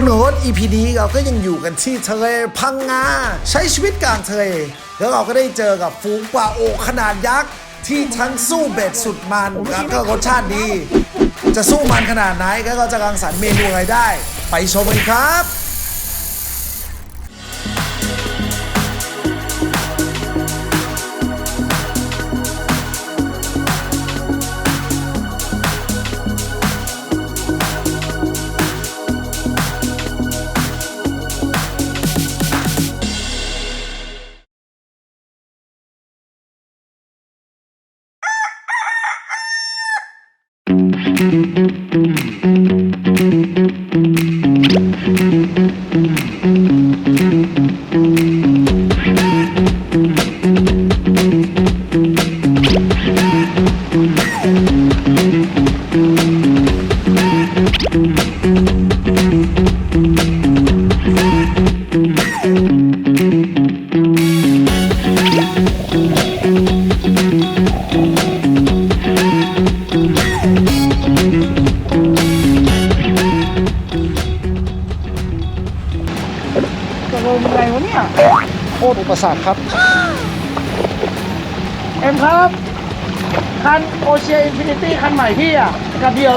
คนโหด EP นี้เราก็ยังอยู่กันที่ทะเลพังงา ใช้ชีวิตกลางทะเล แล้วเราก็ได้เจอกับฝูงปลาโอขนาดยักษ์ ที่ทั้งสู้เบ็ดสุดมันแล้วก็รสชาติดี จะสู้มันขนาดไหนแล้วก็จะรังสรรค์เมนูอะไรได้ ไปชมกันครับ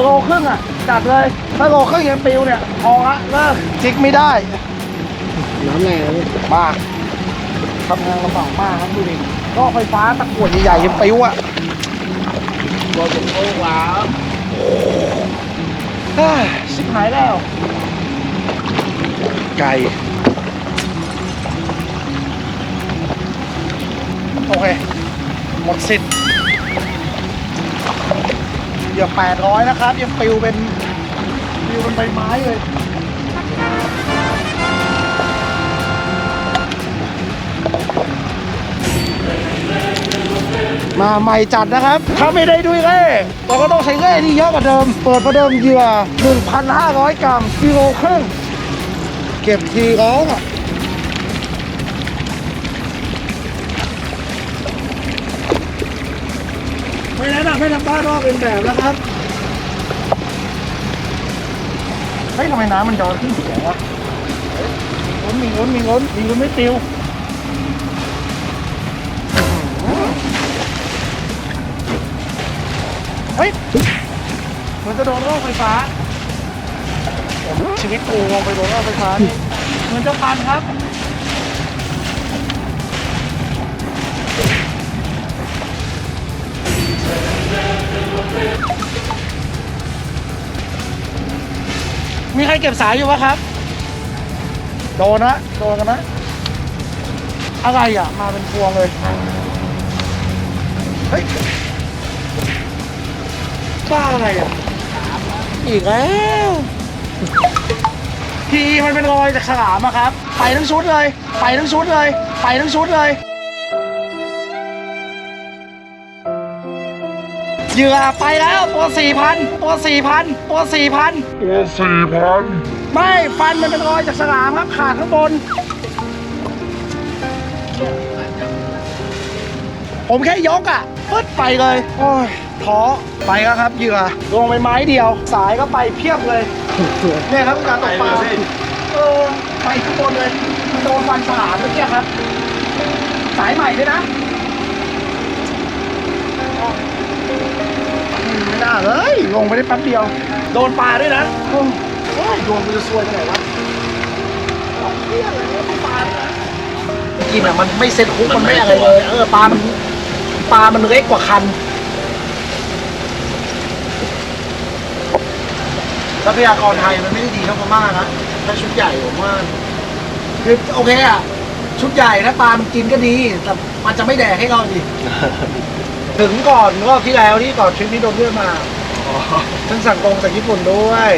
โลครึ่งอะ จัดเลยถ้าโลครึ่งยังปิวเนี่ยพอละเลิกจิกไม่ได้ น้ำแรงบ้าทำงานลำบากมากครับดูดิก็ไฟฟ้าตะกรวดใหญ่ๆยังปิวอะโดนเป็นโอ้ว้าวชิบหายแล้ว ไก่โอเคหมดสิทธิ์ เหยื่อ800 นะครับ ยังปิวเป็นปิวเป็นใบไม้เลยมาใหม่จัดนะครับ ถ้าไม่ได้ด้วยเล่เราก็ต้องใช้เล่ที่เยอะกว่าเดิม เปิดประเดิมเหยื่อ 1,500 กรัมกิโลครึ่ง เก็บทีร้องอะ ไม่แนะนำให้ทำบ้านนอกเป็นแบบนะครับเฮ้ยทำไมน้ำมันย้อนขึ้นเสียงวะล้นมีล้นมีล้นมีล้นไม่ติวเฮ้ยเหมันจะโดนรอบไฟฟ้า ชีวิตกูลงไปโดนรอบไฟฟ้านี่เหมือนจะพันครับ มีใครเก็บสายอยู่ปะครับ โดนนะโดนกันนะ อะไรอะ มาเป็นพวงเลย เฮ้ยบ้าอะไรอะ อีกแล้ว ทีมันเป็นรอยจากฉลามอะครับ ไปทั้งชุดเลย ไปทั้งชุดเลย ไปทั้งชุดเลย ยื่อไปแล้วตัวสี่พันตัวสี่พันตัวสี่พันตัวสี่พันไม่ฟันมันเป็นรอยจากสนามครับขาดข้างบน ผมแค่ยกอะปึ๊ดไปเลย โอ้ยท้อไปแล้วครับเหยื่อลงไปไม้เดียว สายก็ไปเพียบเลยเนี่ยครับการตกปลาเออไปข้างบนเลยมันโดนฟันฉลามเมื่อกี้ครับ สายใหม่ด้วยนะ ไม่น่าเลยลงไปได้แป๊บเดียว โดนปลาด้วยนะโอ้ยโอ้ยดวงมันจะซวยไปไหนวะเอาเหี้ยอะไรเนี่ยปลาด้วยนะกินอะมันไม่เซ็ตคุกมันไม่อะไรเลย เออปลา มันปลา มันเล็กกว่าคัน ทรัพยากรไทยมันไม่ได้ดีเท่าพม่านะ ถ้าชุดใหญ่ผมว่าคือโอเคอะ ชุดใหญ่ถ้าปลา มันกินก็ดี แต่มันจะไม่แดกให้เราดิ ถึงก่อนรอบที่แล้วที่ก่อนทริปนี้โดนเพื่อนมา ฉันสั่งตรงจากญี่ปุ่นด้วย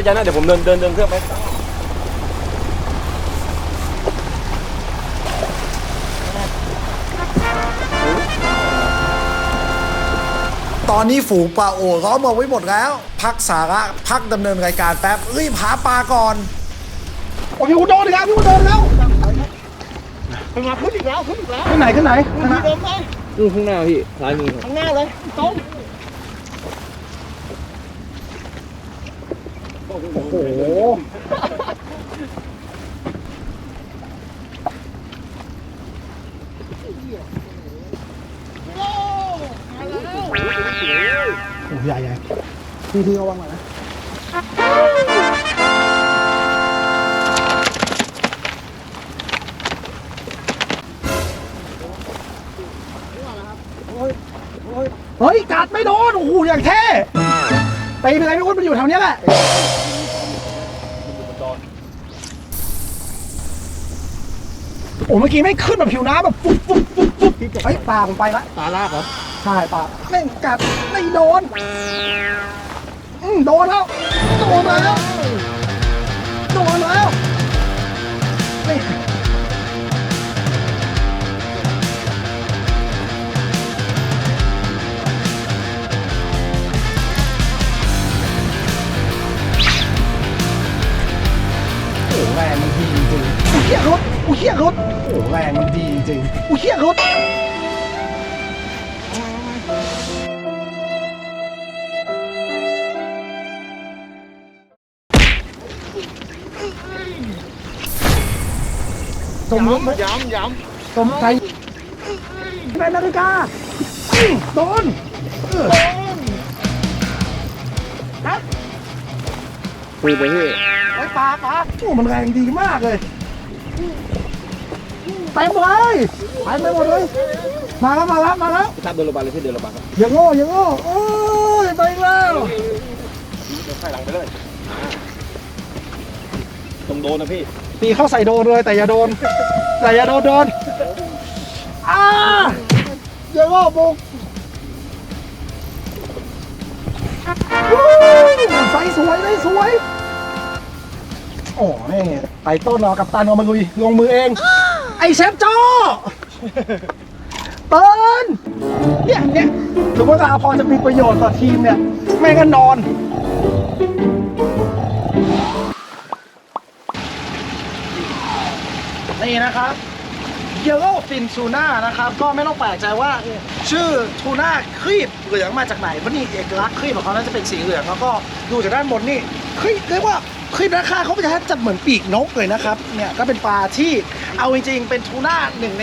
นนะไม่ใช่นะเดี๋ยวผมเดินเดินเดินเครื่องไปตอนนี้ฝูงปลาโอเขาเอามาไว้หมดแล้ว พักสาระพักดำเนินรายการแป๊บเอ้ยหาปลาก่อนโอ้พี่กูโดนอีกแล้วพี่กูโดนแล้วมันมาขึ้นอีกแล้วขึ้นอีกแล้วขึ้นไหนขึ้นไหนขึ้นเดิมไหมนู่นข้างหน้าพี่ซ้ายมือข้างหน้าเลยตรง โอ้โหโอ้ใหญ่ใหญ่ทีทีระวังหน่อยนะเฮ้ยกัดไม่โดน โอ้โห อย่างเท่ตีไปเลยพี่อุ้นมันอยู่แถวเนี้ยแหละ โอ้เมื่อกี้ไม่ขึ้นแบบผิวน้ำแบบฟุ๊บฟุ๊บฟุ๊บฟุ๊บเฮ้ยปลาผมไปละปลาลากเหรอใช่ปลาไม่งกัดไม่โดนอืมโดนแล้วโดนแล้วโดนแล้ว ยเหี้ยรถโอ้แรงมันดีจริงๆอุ้ยเหี้ยรถสมมติย้ำย้ำสมใจแม่นาฬิกาอื้อโดนเออครับคุยไปพี่ ไอ้ปลาปลาโอ้มันแรงดีมากเลย เต็มเลยไปไปหมดเลย มาแล้วมาแล้วมาแล้วพี่ทับเดินลงมาเลยพี่เดินลงมาครับอย่างโง่อย่างโง่โอ้ยไปอีกแล้วเดินไฟหลังไปเลยตรงโดนนะพี่ตีเข้าใส่โดนเลยแต่อย่าโดน แต่อย่าโดนโดนอ้าอย่างโง่บุกวู้ใส่สวยเลยสวยโอ้นี่ไต่ต้นเอากับตันเอามาลุยลงมือเอง ไอเชฟโจ้เตือนเนี่ยเนี่ยถือว่าพอจะมีประโยชน์ต่อทีมเนี่ยแม่งก็นอน นี่นะครับเยลโล่ฟินทูน่านะครับ ก็ไม่ต้องแปลกใจว่า ชื่อทูน่าครีบเหลืองมาจากไหนเพราะนี่เอกลักษณ์ครีบของเขาน่าจะเป็นสีเหลืองแล้วก็ดูจากด้านบนนี่ครีบเรียกว่าครีบราคาเขาจะจะเหมือนปีกนกเลยนะครับเนี่ยก็เป็นปลาที่ เอาจริงๆ เป็นทูน่าหนึ่งใน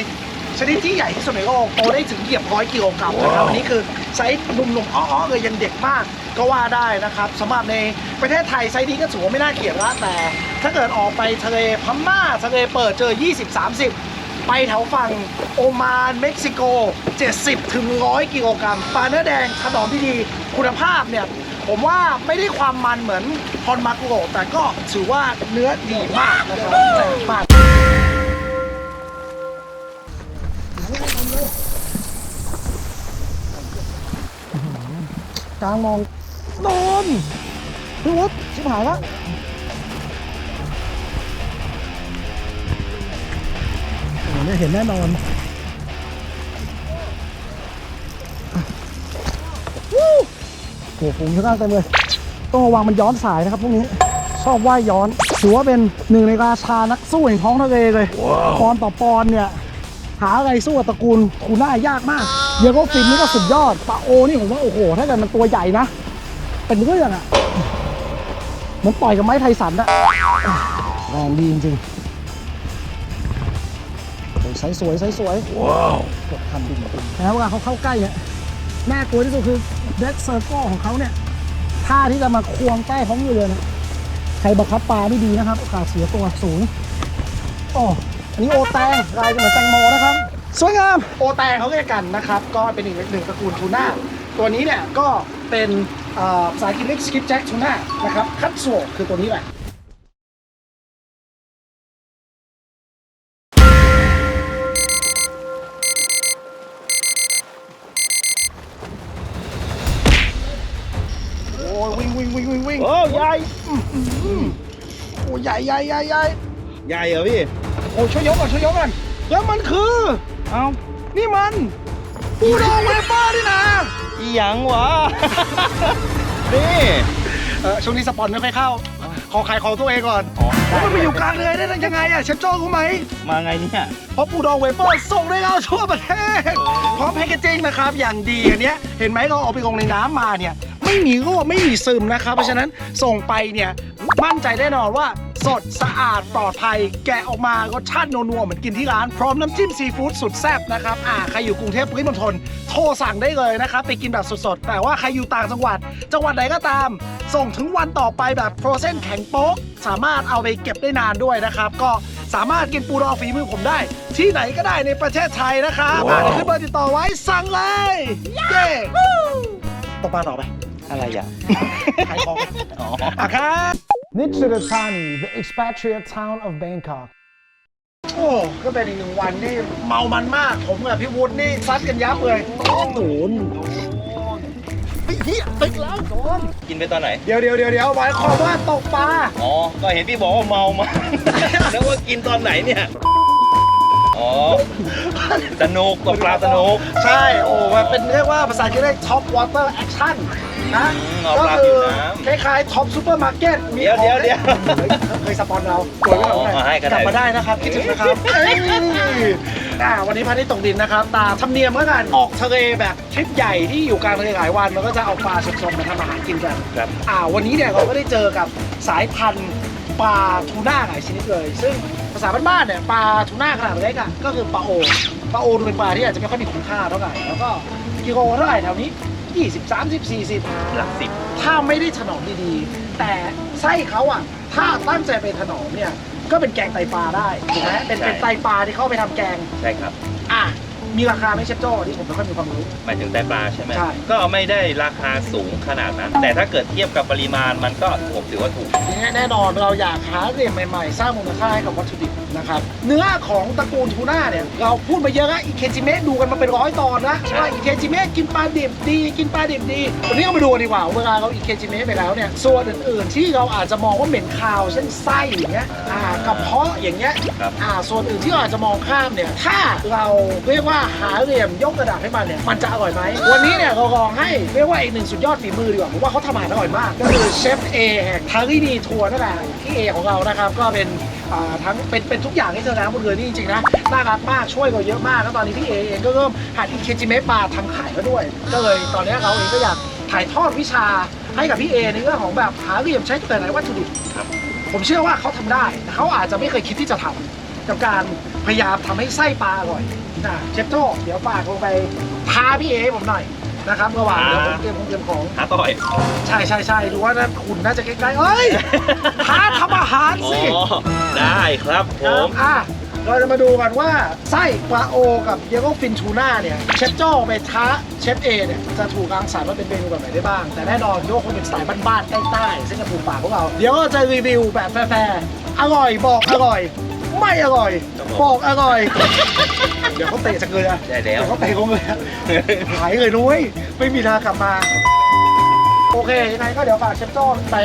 ชนิดที่ใหญ่ที่สุดในโลกโตได้ถึงเหยียบร้อยกิโลกรัมนะครับอันนี้คือไซส์หนุ่มๆอ้อๆเลยยังเด็กมากก็ว่าได้นะครับสำหรับในประเทศไทยไซส์นี้ก็ถือว่าไม่น่าเกลียดละแต่ ถ้าเกิดออกไปทะเลพม่าทะเลเปิดเจอ 20-30 ไปแถวฝั่งโอมานเม็กซิโก 70ถึง100 กิโลกรัมปลาเนื้อแดงถนอมที่ดีคุณภาพเนี่ยผมว่าไม่ได้ความมันเหมือนฮอนมากุโรแต่ก็ถือว่าเนื้อดีมากนะครับแซ่บมาก กลางมองโดนพี่วุฒิชิบหายแล้วโอ้โหเนี่ยเห็นแน่นอนวู้โอ้โหฝูงชะกันเต็มเลยต้องระวังมันย้อนสายนะครับพวกนี้ชอบว่ายย้อนถือว่าเป็นหนึ่งในราชานักสู้แห่งท้องทะเลเลยปอนต่อปอนเนี่ย หาอะไรสู้กับตระกูลทูน่ายากมาก เดียโก้ฟินนี่ก็สุดยอดปลาโอนี่ผมว่าโอ้โห ถ้าเกิดมันตัวใหญ่นะ เป็นเรื่องอะเหมันต่อยกับไม้ไทสันอะแรงดีจริงๆโอ้ยไซส์สวยไซส์สวย ว้าวกดคันดินแล้วเวลาเขาเข้าใกล้เนี่ยน่ากลัวที่สุดคือเด็กเซอร์โก้ของเขาเนี่ยท่าที่จะมาควงใกล้เขาอยู่เลยนะใครบังคับปลาไม่ดีนะครับโอกาสเสียตัวสูงโอ้อันนี้โอแตงลายจะเหมือนแตงโมนะครับ สวยงามโอแตงเขาเรียกกันนะครับ ก็เป็นอีกหนึ่งตระกูลทูน่าตัวนี้เนี่ยก็เป็นสายกินเล็กสกิปแจ็คทูน่านะครับคัตโซคือตัวนี้แหละโอ้ยใหญ่โอ้ใหญ่ใหญ่ใหญ่ใหญ่ใหญ่เหรอพี่โอ้ช่วยยกก่อนช่วยยกก่อนแล้วมันคือ เอ้า นี่มันปูดองเวเปอร์นี่นะอีหยังวะ นี่เออช่วงนี้สปอนไม่ค่อยเข้า ขอขายของตัวเองก่อนอ๋อแล้วมันไปอยู่กลางเลยได้ยังไงอะเชฟโจ้รู้ไหม มาไงเนี่ย เพราะปูดองเวเปอร์ส่งได้แล้วทั่วประเทศ พร้อมแพคเกจจิ้งนะครับ อย่างดีอันเนี้ย เห็นไหมเราเอาไปลงในน้ำมาเนี่ย ไม่มีรั่วไม่มีซึมนะครับ เพราะฉะนั้นส่งไปเนี่ย มั่นใจแน่นอนว่า สดสะอาดปลอดภัย แกะออกมารสชาตินัวๆเหมือนกินที่ร้านพร้อมน้ำจิ้มซีฟู้ดสุดแซ่บนะครับอ่าใครอยู่กรุงเทพปริมณฑลโทรสั่งได้เลยนะครับไปกินแบบสดๆแต่ว่าใครอยู่ต่างจังหวัด จังหวัดไหนก็ตาม ส่งถึงวันต่อไปแบบโฟรเซนแข็งโป๊กสามารถเอาไปเก็บได้นานด้วยนะครับ ก็สามารถกินปูดองฝีมือผมได้ ที่ไหนก็ได้ในประเทศไทยนะครับอ่าเดี๋ยวขึ้นเบอร์ติดต่อไว้สั่งเลยเย้ตบปลาต่อไปอะไรอะขายของอ๋ออะครับ Nichiratani the expatriate town of Bangkok โอ้ก็เป็นอีกหนึ่งวันที่เมามันมาก ผมกับพี่วุฒินี่ซัดกันยับเลยโอ้โหเฮ้ยเฮียตึกแล้วโดนกินไปตอนไหน เดี๋ยวเดี๋ยวเดี๋ยวเดี๋ยวหมายความว่าตกปลาอ๋อ ก็เห็นพี่บอกว่าเมามา แล้วว่ากินตอนไหนเนี่ย อ๋อ สนุกตกปลาสนุก ใช่ โอ้มันเป็นเรียกว่าภาษาอังกฤษเรียก top water action นะอืมเอาก็ปลาคืผิอวน้ำคล้ายๆ top supermarket มีเดี๋ยวของเดี๋ยวเดี๋ยวฮ้เคยสปอนเราสวยอ๋อมากให้ก็ได้ กลับมาได้นะครับคิดถึงนะครับเอ้ยอ่าวันนี้พระอาทิตย์ตกดินนะครับตามธรรมเนียมแล้วกันออกทะเลแบบทริปใหญ่ที่อยู่กลางทะเลหลายวันเราก็จะเอาปลาสดๆมาทำอาหารกินกัน ครับ อ่าวันนี้เนี่ยเราก็ได้เจอกับสายพันธุ์ปลาทูน่าหลายชนิดเลย ซึ่งภาษาบ้านๆเนี่ยปลาทูน่าขนาดเล็กอะก็คือปลาโอปลาโอดูเป็นปลาที่อาจจะไม่ค่อยมีคุณค่าเท่าไหร่แล้วก็กิโลเท่าไหร่แถวนี้ 20 30 40หลักสิบถ้าไม่ได้ถนอมดีๆ แต่ไส้เขาอะ ถ้าตั้งใจไปถนอมเนี่ย ก็เป็นแกงไตปลาได้ถูกไหมเป็นเป็นไตปลาที่เขาเอาไปทำแกง ใช่ครับ อะ มีราคาไหม่เชฟโจ้ที่ผมไม่ค่อยมีความรู้ หมายถึงไตปลาใช่ไหม ใช่ ก็ไม่ได้ราคาสูงขนาดนั้น แต่ถ้าเกิดเทียบกับปริมาณมันก็ผมถือว่าถูก ทีนี้แน่นอนเราอยากหาเหรียญใหม่ๆ สร้างมูลค่าให้กับวัตถุดิบนะครับ เนื้อของตระกูลทูน่าเนี่ย เราพูดมาเยอะแล้วอีเคจิเมะดูกันมาเป็นร้อยตอนนะว่าอีเคจิเมะกินปลาดิบดีกินปลาดิบดีวันนี้ก็มาดูกันดีกว่าเวลาเราอีเคจิเมะไปแล้วเนี่ยส่วนอื่นๆ ที่เราอาจจะมองว่าเหม็นคาวเช่นไส้อย่างเงี้ยอ่ากระเพาะอย่างเงี้ยครับ อ่าส่วนอื่นที่เราอาจจะมองข้ามเนี่ยถ้าเราเรียกว่าหาเหลี่ยมยกกระดับให้มันเนี่ยมันจะอร่อยไหมวันนี้เนี่ยเราลองให้เรียกว่าอีกหนึ่งสุดยอดฝีมือดีกว่าผมว่าเขาทำอาหารอร่อยมาก ก็คือเชฟเอแห่งทารินีทัวร์นั่นแหละพี่เอของเรานะครับก็เป็นทั้งเป็นเป็นทุกอย่างที่เธอนะบนเรือนี่จริงๆนะน่ารักมากช่วยเราเยอะมากแล้วตอนนี้พี่เอเองก็เริ่มหัดอีเคจิเมะปลาทำขายแล้วด้วย ก็เลยตอนนี้เราเองก็อยากถ่ายทอดวิชาให้กับพี่เอในเรื่องของแบบหาเหลี่ยมใช้แต่ไหนวัตถุดิบครับผมเชื่อว่าเขาทำได้แต่เขาอาจจะไม่เคยคิดที่จะทำ กับการพยายามทำให้ไส้ปลาอร่อยนะเชฟโจ้เดี๋ยวฝากลงไปท้าพี่เอให้ผมหน่อยนะครับระหว่างเดี๋ยวผมเตรียมของเตรียมของหาต่อยใช่ใช่ใช่ดูว่านั่นคุณน่าจะใกล้ๆเอ้ยท้าทำอาหารอ๋อสิได้ครับผมอะเราจะมาดูกันว่าไส้ปลาโอ กับเยโกฟินทูน่าเนี่ยเชฟโจ้ไปท้าเชฟเอเนี่ยจะถูกรังสรรค์ว่าเป็นเมนูแบบไหนได้บ้าง แต่แน่นอนโยกคงเป็นสไตล์บ้านๆใต้ๆซึ่งกระถูกปากพวกเรา เดี๋ยวเราจะรีวิวแบบแฟร์ๆอร่อยบอกอร่อย ไม่อร่อยบอกอร่อย เดี๋ยวเขาเตะจากเลยอะได้แล้ว เดี๋ยวเขาเตะเขาเลยอะหายเลยนุ้ยไม่มีทางกลับมา โอเคยังไงก็เดี๋ยวฝากเชฟโจ้ไป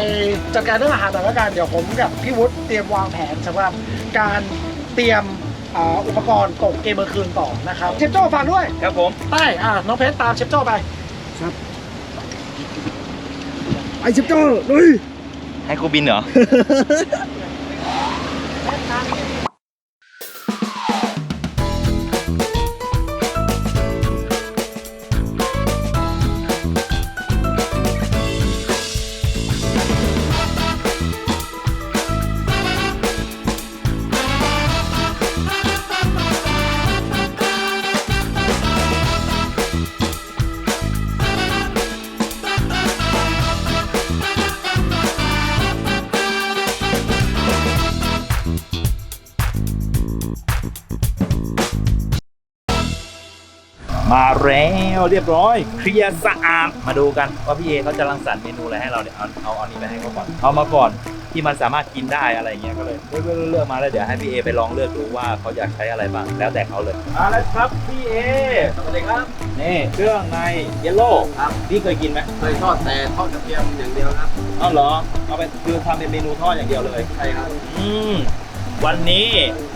จัดการเรื่องอาหารหน่อยแล้วกันเดี๋ยวผมกับพี่วุฒิเตรียมวางแผนสำหรับการเตรียมอ่าอุปกรณ์ตกเกมเมื่อคืนต่อนะครับเชฟโจ้ฝากด้วย ครับผมไปอ่าน้องเพชรตามเชฟโจ้ไป ไอชิปโจ้ลุยให้กูบินเหรอ แล้วเรียบร้อย เคลียร์สะอาดมาดูกันว่าพี่เอเขาจะรังสรรค์เมนูอะไรให้เราเนี่ยเอาเอาอันนี้ไปให้เขาก่อนเอามาก่อนที่มันสามารถกินได้อะไรอย่างเงี้ยก็เลยเลือกเลือกเลือกมาแล้วเดี๋ยวให้พี่เอไปลองเลือกดูว่าเขาอยากใช้อะไรบ้างแล้วแต่เขาเลยมาแล้วครับพี่เอสวัสดีครับนี่เครื่องในเยลโล่ครับพี่เคยกินไหมเคยทอดแต่ทอดกระเทียมอย่างเดียวครับอ้าวเหรอเอาไปคือทำเป็นเมนูทอดอย่างเดียวเลยใช่ครับอืม วันนี้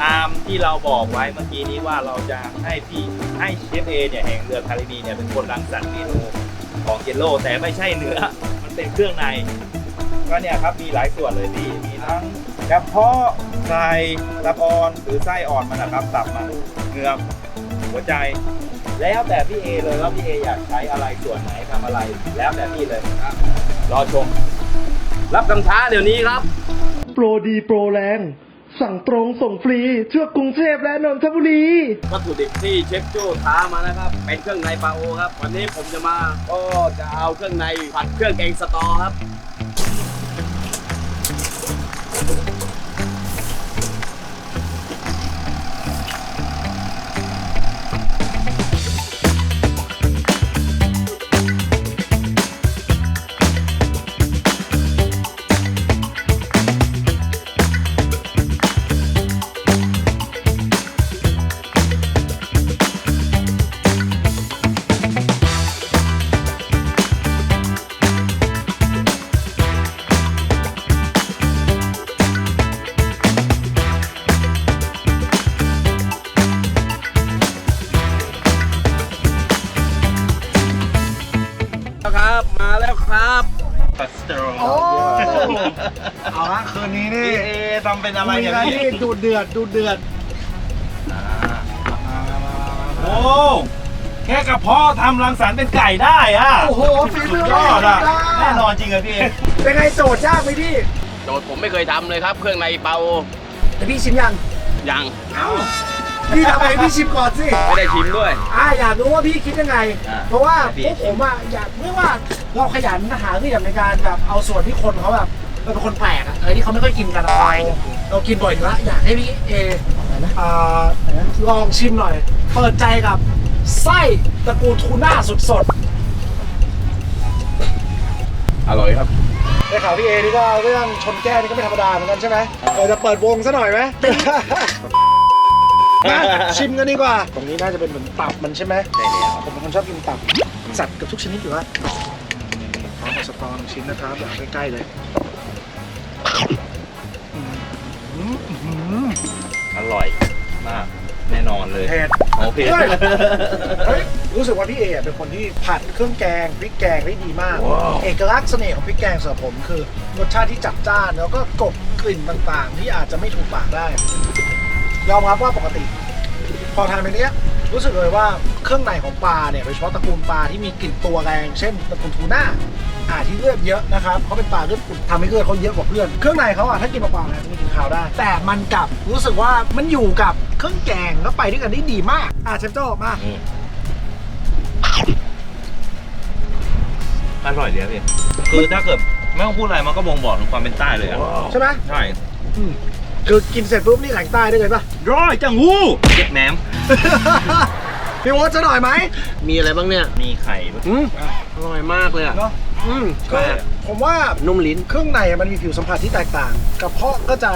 ตามที่เราบอกไว้เมื่อกี้นี้ว่าเราจะให้พี่ให้เชฟเอเนี่ยแห่งเรือคาริบีเนี่ยเป็นคนรังสรรค์เมนูของเยลโล่แต่ไม่ใช่เนื้อ มันเป็นเครื่องใน ก็เนี่ยครับมีหลายส่วนเลยพี่ มีทั้งกระเพาะไข่ตับอ่อนหรือไส้อ่อนมันนะครับตับมันเงือกหัวใจ แล้วแต่พี่เอเลยว่าพี่เออยากใช้อะไรส่วนไหนทำอะไร แล้วแต่พี่เลยครับรอชม รับคำท้าเดี๋ยวนี้ครับ โปรดีโปรแรง สั่งตรงส่งฟรีทั่วกรุงเทพและนนทบุรี วัตถุดิบที่เชฟโจ้ท้ามานะครับ เป็นเครื่องในปลาโอครับ วันนี้ผมจะมาก็จะเอาเครื่องในผัดเครื่องแกงสตอครับ ทำเป็นอะไรมีเนี่ยอะไรพี่ที่ดูเดือดดูเดือดโอ้แค่กระเพาะทำรังสรรค์เป็นไก่ได้อะโอ้โหฝีสุมืดอยอดอะไม่ธรรมแน่นอนจริงเลยพี่เอเป็นไงโจทย์ยากไหมพี่ โจทย์ผมไม่เคยทำเลยครับ เครื่องในปลาโอแต่พี่ชิมยังยังเอ้าพี่ทำไมพี่ชิมก่อนสิไม่ได้ชิมด้วยอ่าอยากรู้ว่าพี่คิดยังไงอ่าเพราะว่าพี่พวกผมอะอยากไม่ว่าเราขยันหาเรื่องในการแบบเอาส่วนที่คนเขาแบบ เป็นคนแปลกอะอะไรที่เขาไม่ค่อยกินกันอะเราเรากินบ่อยอยู่แล้วอยากให้พี่เออ่าลองชิมหน่อย เปิดใจกับไส้ตระกูลทูน่าสดอร่อยครับ ๆได้ข่าวพี่เอนี่ก็เรื่องชนแก้วนี่ก็ไม่ธรรมดาเหมือนกันใช่ไหมเราจะเปิดวงซะหน่อยไหม มาชิมกันดีกว่า ตรงนี้น่าจะเป็นเหมือนตับมันใช่ไหมใช่แล้ว ผมเป็นคนชอบกินตับสัตว์กับทุกชนิดอยู่แล้วพร้อมกับสตอหนึ่งชิ้นนะครับแบบใกล้ๆเลย อืมอืมอร่อยมากแน่นอนเลยเผ็ด โอเค เฮ้ยเฮ้ยรู้สึกว่าพี่เอเป็นคนที่ผัดเครื่องแกงพริกแกงได้ดีมากเอกลักษณ์เสน่ห์ของพริกแกงสำหรับผมคือรสชาติที่จัดจ้านแล้วก็กลบกลิ่นต่างๆ ที่อาจจะไม่ถูกปากได้ยอมรับว่าปกติ พอทานไปเนี้ยรู้สึกเลยว่าเครื่องในของปลาเนี่ยโดยเฉพาะตระกูลปลาที่มีกลิ่นตัวแรง เช่นตระกูลทูน่า อ่าที่เลือดเยอะนะครับเขาเป็นปลาเลือดขุ่นทำให้เลือดเขาเยอะกว่าเพื่อน เครื่องในเขาอะถ้ากินเปล่าๆเนี่ยมีกลิ่นคาวได้ แต่มันกลับรู้สึกว่ามันอยู่กับเครื่องแกงแล้วไปด้วยกันได้ดีมาก อ่าเชฟโจ้มาอืมอร่อยเลยอะพี่คือถ้าเกิดไม่ต้องพูดอะไรมันก็บ่งบอกถึงความเป็นใต้เลยอะใช่ไหมใช่อืมคือกินเสร็จปุ๊บนี่แหล่งใต้ได้เลยป่ะร้อยจังหู้เจ็บแหนม พี่โอ๊ตจะหน่อยไหม มีอะไรบ้างเนี่ยมีไข่ด้วยอืมอร่อยมากเลยอะ เนาะอืมก็ผมว่านุ่มลิ้น เครื่องในอะมันมีผิวสัมผัสที่แตกต่างกระเพาะก็จะ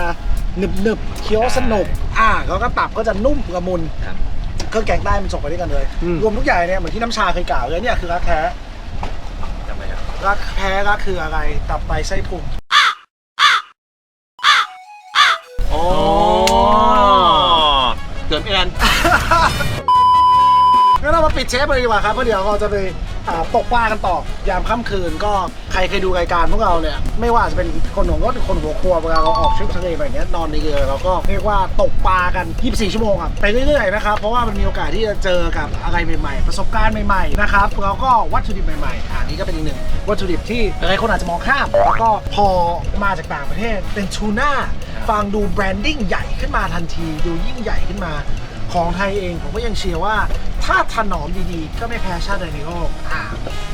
หนึบหนึบๆเคี้ยวสนุกอ่าแล้วก็ตับก็จะนุ่มละมุนครับ เครื่องแกงใต้มันส่งไปด้วยกันเลย อืม รวมทุกอย่างเนี่ยเหมือนที่น้ำชาเคยกล่าวเลยเนี่ยคือรักแท้จำไว้ครับรักแท้รักคืออะไรตับไตไส้พุง โอ้เกิดไม่ทัน งั้นเรามาปิดเชฟเลยดีกว่าครับเพราะเดี๋ยวเราจะไปอ่าตกปลากันต่อยามค่ำคืนก็ใครเคยดูรายการพวกเราเนี่ยไม่ว่าจะเป็นคนหัวรือคนหัวครัวเวลาเราออกทริปทะเลแบบเนี้ยนอนในเรือเราก็เรียกว่าตกปลากัน 24 ชั่วโมงอะไปเรื่อยๆนะครับเพราะว่ามันมีโอกาสที่จะเจอกับอะไรใหม่ๆ ประสบการณ์ใหม่ๆนะครับแล้วก็วัตถุดิบใหม่ๆอ่านี่ก็เป็นอีกหนึ่งวัตถุดิบที่หลายคนอาจจะมองข้ามแล้วก็พอมาจากต่างประเทศเป็นทูน่าฟังดูแบรนดิ้งใหญ่ขึ้นมาทันทีดูยิ่งใหญ่ขึ้นมา ของไทยเองผมก็ยังเชียร์ว่า ถ้าถนอมดีๆ ก็ไม่แพ้ชาติใดในโลกอ่า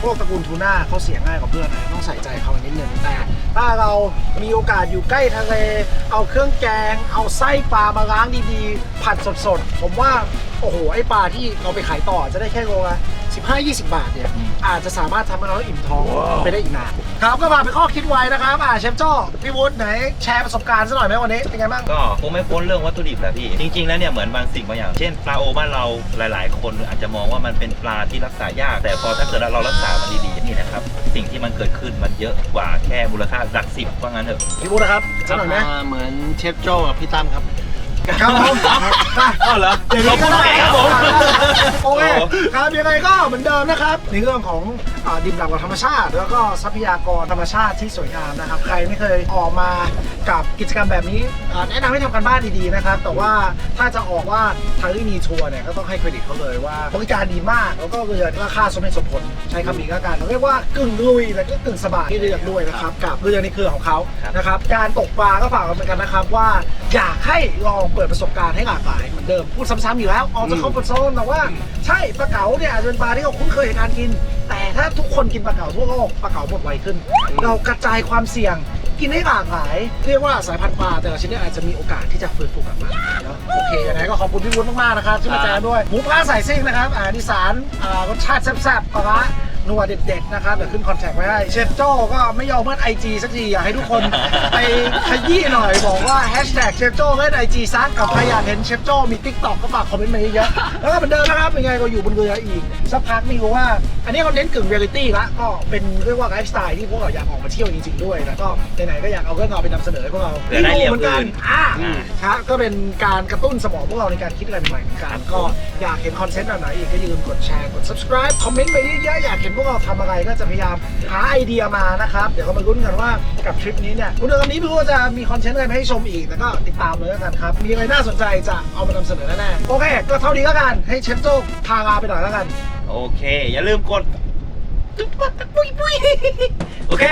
พวกตระกูลทูน่าเขาเสียง่ายกว่าเพื่อนนะต้องใส่ใจเขานิดนึงแต่ถ้าเรามีโอกาสอยู่ใกล้ทะเล เอาเครื่องแกง เอาไส้ปลามาล้างดีๆ ผัดสดๆ ผมว่า โอ้โห ไอปลาที่เราไปขายต่อจะได้แค่โลละ15-20 บาทเนี่ย อาจจะสามารถทำให้เราอิ่มท้องไปได้อีกนานครับก็ฝากเป็นข้อคิดไว้นะครับอ่าเชฟโจ้พี่วุฒิไหนแชร์ประสบการณ์สักหน่อยไหมวันนี้เป็นไงบ้าง ก็คงไม่พ้นเรื่องวัตถุดิบแหละพี่ จริง ๆ แล้วเนี่ยเหมือนบางสิ่งบางอย่าง เช่นปลาโอบ้านเราหลาย ๆ คนอาจจะมองว่ามันเป็นปลาที่รักษายาก แต่พอถ้าเกิดเรารักษามันดีๆนี่นะครับสิ่งที่มันเกิดขึ้นมันเยอะกว่าแค่มูลค่าหลักสิบว่างั้นเถอะพี่วุฒินะครับสักหน่อยไหมเหมือนเชฟโจ้กับพี่ตั้มครับ ครับผมเอาวเหรออย่างนี้ก็ได้ครับผมโอเคครับยังไงก็เหมือนเดิมนะครับในเรื่องของดิมดำกับธรรมชาติ แล้วก็ทรัพยากรธรรมชาติที่สวยงามนะครับ ใครไม่เคยออกมากับกิจกรรมแบบนี้แนะนำให้ทำกันบ้านดีๆนะครับ แต่ว่าถ้าจะออกว่าทางที่มีทัวร์เนี่ยก็ต้องให้เครดิตเขาเลยว่าบริการดีมากแล้วก็เรือราคาสมเหตุสมผลใช้คำนี้ก็กันเรียกว่ากึ่งลุยและก็กึ่งสบายที่เรือด้วยนะครับกับเรือในเครือของเขานะครับการตกปลาก็ฝากกันเหมือนกันนะครับว่า อยากให้ลองเปิดประสบการณ์ให้หลากหลายเหมือนเดิมพูดซ้ำๆอยู่แล้วออกจากคอมฟอร์ทโซนแต่ว่าใช่ปลาเก๋าเนี่ยอาจจะเป็นปลาที่เราคุ้นเคยในการกิน แต่ถ้าทุกคนกินปลาเก๋าทั่วโลกปลาเก๋าหมดไวขึ้น เรากระจายความเสี่ยงกินให้หลากหลายเรียกว่าสายพันธุ์ปลาแต่ละชนิดอาจจะมีโอกาสที่จะฟื้นฟูกลับมาเนาะโอเคยังไงก็ขอบคุณพี่วุฒิมากๆนะครับที่มาแจมด้วยหมูปลาใส่ซิ่งนะครับอาหารอีสานอ่ารสชาติแซ่บๆปลาร้า นัวเด็ดๆนะครับเดี๋ยวขึ้นคอนแทคไว้ให้เชฟโจ้ก็ไม่ยอมเปิดไอจีสักทีอยากให้ทุกคนไปขยี้หน่อยบอกว่าแฮชแท็กเชฟโจ้เล่นไอจีซักกับใครอยากเห็นเชฟโจ้มีทิกตอกก็ฝากคอมเมนต์มาเยอะๆแล้วก็เหมือนเดิมนะครับยังไงก็อยู่บนเรืออีกสักพักไม่รู้ว่า อันนี้เขาเน้นกึ่งเรียลิตี้ละก็เป็นเรียกว่าไลฟ์สไตล์ที่พวกเราอยากออกมาเที่ยวจริงๆด้วยแล้วก็ไหนๆก็อยากเอาเรื่องราวไปนำเสนอให้พวกเราเผื่อได้เรียนเหมือนกันอื่นอ่าอืมครับก็เป็นการกระตุ้นสมองพวกเราในการคิดอะไรใหม่ๆเหมือนกันก็อยากเห็นคอนเทนต์แบบไหนอีกก็อย่าลืมกดแชร์กด subscribe คอมเมนต์มาเยอะๆอยากเห็นพวกเราทำอะไรก็จะพยายามหาไอเดียมานะครับ เดี๋ยวเรามาลุ้นกันว่ากับทริปนี้เนี่ยคุณเดือนนี้ไม่รู้ว่าจะมีคอนเทนต์อะไรมาให้ชมอีกแต่ก็ติดตามเลยแล้วกันครับ มีอะไรน่าสนใจจะเอามานำเสนอแน่ๆโอเค ก็เท่านี้แล้วกันให้เชฟโจ้พาลาไปหน่อยแล้วกัน โอเค อย่าลืมกดตุ๊บปั๊บปุ้ยปุ้ยโอเค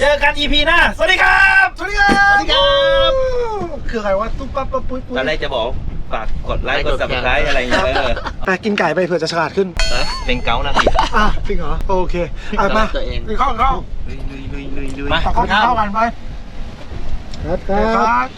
เจอกัน EP หน้า สวัสดีครับ สวัสดีครับ สวัสดีครับ คืออะไรวะตุ๊บปั๊บปั๊บปุ้ยปุ้ยตอนแรกจะบอก ฝากกดไลค์กด subscribe อะไรอย่างเงี้ยเออไปกินไก่ไปเผื่อจะฉลาดขึ้นเป็นเกาต์นะพี่อะจริงเหรอ โอเคอะมาตัวเอง กินข้าวกินข้าวลุยลุยลุยลุยลุยต่อข้าวกินข้าวกันไปครับ